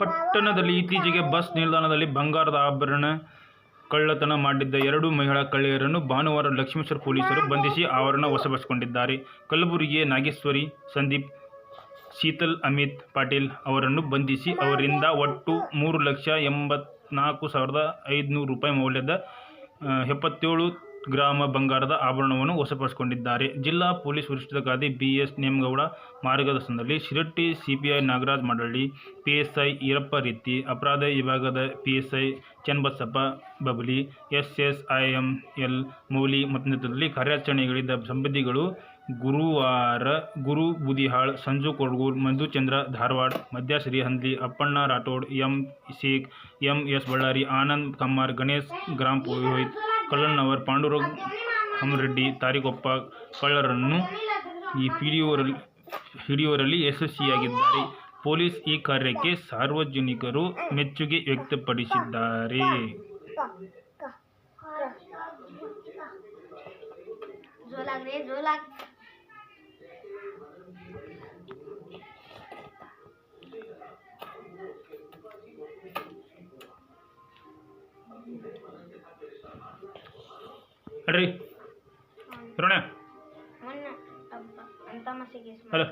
ಪಟ್ಟಣದಲ್ಲಿ ಇತ್ತೀಚೆಗೆ ಬಸ್ ನಿಲ್ದಾಣದಲ್ಲಿ ಬಂಗಾರದ ಆಭರಣ ಕಳ್ಳತನ ಮಾಡಿದ್ದ ಎರಡು ಮಹಿಳಾ ಕಳ್ಳೆಯರನ್ನು ಭಾನುವಾರ ಲಕ್ಷ್ಮೇಶ್ವರ ಪೊಲೀಸರು ಬಂಧಿಸಿ ಆವರಣ ವಶಪಡಿಸಿಕೊಂಡಿದ್ದಾರೆ. ಕಲಬುರಗಿಯ ನಾಗೇಶ್ವರಿ ಸಂದೀಪ್, ಶೀತಲ್ ಅಮಿತ್ ಪಾಟೀಲ್ ಅವರನ್ನು ಬಂಧಿಸಿ ಅವರಿಂದ ಒಟ್ಟು ಮೂರು ಲಕ್ಷ ಎಂಬತ್ನಾಲ್ಕು ಸಾವಿರದ ಐದುನೂರು ರೂಪಾಯಿ ಮೌಲ್ಯದ ಎಪ್ಪತ್ತೇಳು ಗ್ರಾಮ ಬಂಗಾರದ ಆಭರಣವನ್ನು ವಶಪಡಿಸಿಕೊಂಡಿದ್ದಾರೆ. ಜಿಲ್ಲಾ ಪೊಲೀಸ್ ವರಿಷ್ಠಾಧಿಕಾರಿ ಬಿ ಎಸ್ ನೇಮಗೌಡ ಮಾರ್ಗದರ್ಶನದಲ್ಲಿ ಶಿರಟ್ಟಿ ಸಿಪಿಐ ನಾಗರಾಜ್ ಮಡಳ್ಳಿ ಪಿಎಸ್ಐ ಈರಪ್ಪ ರೀತಿ, ಅಪರಾಧ ವಿಭಾಗದ PSI Channabasappa Babali I M L Mouli ಮತ್ತು ನೇತೃತ್ವದಲ್ಲಿ ಕಾರ್ಯಾಚರಣೆಗಳಿದ್ದ ಸಂಬಂಧಿಗಳು ಗುರುವಾರ ಗುರು ಬುದಿಹಾಳ್, ಸಂಜು ಕೊಡ್ಗೂರ್ ಮಧುಚಂದ್ರ ಧಾರವಾಡ, ಮಧ್ಯ Handli Appanna Rathod, M Sheikh, M S Ballari, Anand Kammar, Ganesh, gram Purohit ಕಳ್ಳಣ್ಣವರ್ Pandurang Hamareddy Tarikoppa ಕಳ್ಳರನ್ನು ಈ ಹಿಡಿಯುವರಲ್ಲಿ ಹಿಡಿಯುವರಲ್ಲಿ ಯಶಸ್ವಿಯಾಗಿದ್ದಾರೆ ಪೊಲೀಸ್ ಈ ಕಾರ್ಯಕ್ಕೆ ಸಾರ್ವಜನಿಕರು ಮೆಚ್ಚುಗೆ ವ್ಯಕ್ತಪಡಿಸಿದ್ದಾರೆ झोलाक रे झोलाक ಅಡ್ರಿ ರೋಣ मन ಅಡ್ರಿ ಇರೋಣ. ಹಲೋ.